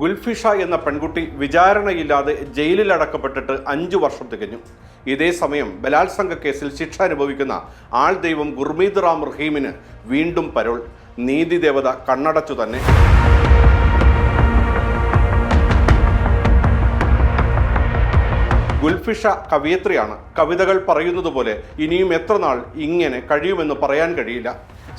ഗുൽഫിഷ എന്ന പെൺകുട്ടി വിചാരണയില്ലാതെ ജയിലിൽ അടക്കപ്പെട്ടിട്ട് അഞ്ചു വർഷം തികഞ്ഞു. ഇതേ സമയം ബലാത്സംഗ കേസിൽ ശിക്ഷ അനുഭവിക്കുന്ന ആൾ ദൈവം ഗുർമീത് റാം റഹീമിന് വീണ്ടും പരോൾ. നീതി ദേവത കണ്ണടച്ചു തന്നെ. ഗുൽഫിഷ കവിയത്രിയാണ്. കവിതകൾ പറയുന്നത് പോലെ ഇനിയും എത്ര നാൾ ഇങ്ങനെ കഴിയുമെന്ന് പറയാൻ കഴിയില്ല.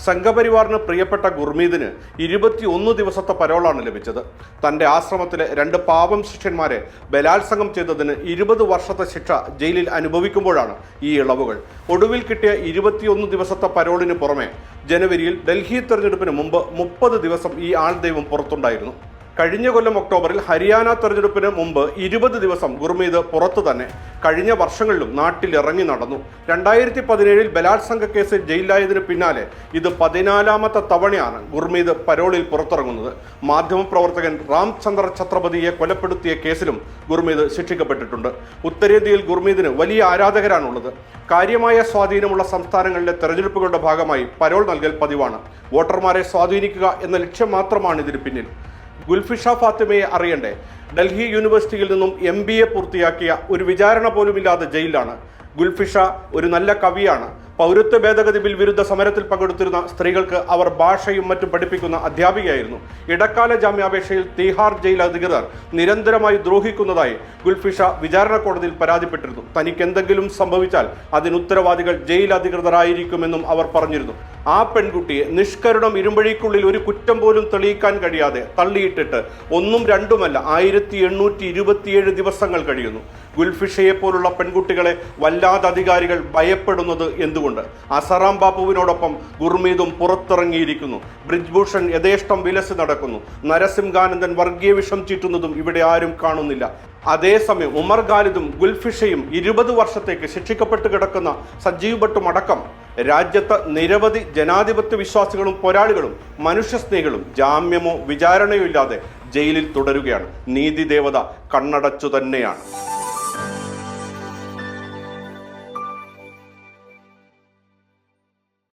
സംഘപരിവാറിന് പ്രിയപ്പെട്ട ഗുർമീതിന് ഇരുപത്തിയൊന്ന് ദിവസത്തെ പരോളാണ് ലഭിച്ചത്. തന്റെ ആശ്രമത്തിലെ രണ്ട് പാവം ശിഷ്യന്മാരെ ബലാത്സംഗം ചെയ്തതിന് ഇരുപത് വർഷത്തെ ശിക്ഷ ജയിലിൽ അനുഭവിക്കുമ്പോഴാണ് ഈ ഇളവുകൾ. ഒടുവിൽ കിട്ടിയ ഇരുപത്തിയൊന്ന് ദിവസത്തെ പരോളിന് പുറമെ ജനുവരിയിൽ ഡൽഹി തെരഞ്ഞെടുപ്പിന് മുമ്പ് മുപ്പത് ദിവസം ഈ ആൾ ദൈവം പുറത്തുണ്ടായിരുന്നു. കഴിഞ്ഞ കൊല്ലം ഒക്ടോബറിൽ ഹരിയാന തെരഞ്ഞെടുപ്പിന് മുമ്പ് ഇരുപത് ദിവസം ഗുർമീത് പുറത്തു തന്നെ. കഴിഞ്ഞ വർഷങ്ങളിലും നാട്ടിൽ ഇറങ്ങി നടന്നു. രണ്ടായിരത്തി പതിനേഴിൽ ബലാത്സംഗ കേസിൽ ജയിലിലായതിനു പിന്നാലെ ഇത് പതിനാലാമത്തെ തവണയാണ് ഗുർമീത് പരോളിൽ പുറത്തിറങ്ങുന്നത്. മാധ്യമപ്രവർത്തകൻ രാംചന്ദ്ര ഛത്രപതിയെ കൊലപ്പെടുത്തിയ കേസിലും ഗുർമീത് ശിക്ഷിക്കപ്പെട്ടിട്ടുണ്ട്. ഉത്തരേന്ത്യയിൽ ഗുർമീതിന് വലിയ ആരാധകരാണുള്ളത്. കാര്യമായ സ്വാധീനമുള്ള സംസ്ഥാനങ്ങളിലെ തെരഞ്ഞെടുപ്പുകളുടെ ഭാഗമായി പരോൾ നൽകൽ പതിവാണ്. വോട്ടർമാരെ സ്വാധീനിക്കുക എന്ന ലക്ഷ്യം മാത്രമാണ് ഇതിന് പിന്നിൽ. ഗുൽഫിഷ ഫാത്തിമയെ അറിയണ്ടേ? ഡൽഹി യൂണിവേഴ്സിറ്റിയിൽ നിന്നും എം പൂർത്തിയാക്കിയ ഒരു വിചാരണ പോലുമില്ലാതെ ജയിലാണ് ഗുൽഫിഷ ഒരു നല്ല കവിയാണ്. പൗരത്വ ഭേദഗതി ബിൽ വിരുദ്ധ സമരത്തിൽ പങ്കെടുത്തിരുന്ന സ്ത്രീകൾക്ക് അവർ ഭാഷയും മറ്റും പഠിപ്പിക്കുന്ന അധ്യാപികയായിരുന്നു. ഇടക്കാല ജാമ്യാപേക്ഷയിൽ തീഹാർ ജയിൽ അധികൃതർ നിരന്തരമായി ദ്രോഹിക്കുന്നതായി ഗുൽഫിഷ വിചാരണ കോടതിയിൽ പരാതിപ്പെട്ടിരുന്നു. തനിക്ക് എന്തെങ്കിലും സംഭവിച്ചാൽ അതിന് ഉത്തരവാദികൾ ജയിൽ അധികൃതരായിരിക്കുമെന്നും അവർ പറഞ്ഞിരുന്നു. ആ പെൺകുട്ടിയെ നിഷ്കരുണം ഇരുമ്പഴിക്കുള്ളിൽ ഒരു കുറ്റം പോലും തെളിയിക്കാൻ കഴിയാതെ തള്ളിയിട്ടിട്ട് ഒന്നും രണ്ടുമല്ല ആയിരത്തി എണ്ണൂറ്റി ഇരുപത്തിയേഴ് ദിവസങ്ങൾ കഴിയുന്നു. ഗുൽഫിഷയെ പോലുള്ള പെൺകുട്ടികളെ വല്ലാതെ അധികാരികൾ ഭയപ്പെടുന്നത് എന്തുകൊണ്ട് അസറാം ബാബുവിനോടൊപ്പം ഗുർമീതും പുറത്തിറങ്ങിയിരിക്കുന്നു. ബ്രിജ്ഭൂഷൺ യഥേഷ്ടം വിലസ് നടക്കുന്നു. നരസിംഹാനന്ദൻ വർഗീയ വിഷം ചീറ്റുന്നതും ഇവിടെ ആരും കാണുന്നില്ല. അതേസമയം ഉമർ ഖാലിദും ഗുൽഫിഷയും ഇരുപത് വർഷത്തേക്ക് ശിക്ഷിക്കപ്പെട്ട് കിടക്കുന്ന സജീവ് ഭട്ടും അടക്കം രാജ്യത്തെ നിരവധി ജനാധിപത്യ വിശ്വാസികളും പോരാളികളും മനുഷ്യസ്നേഹികളും ജാമ്യമോ വിചാരണയോ ഇല്ലാതെ ജയിലിൽ തുടരുകയാണ്. നീതി ദേവത കണ്ണടച്ചു തന്നെയാണ്.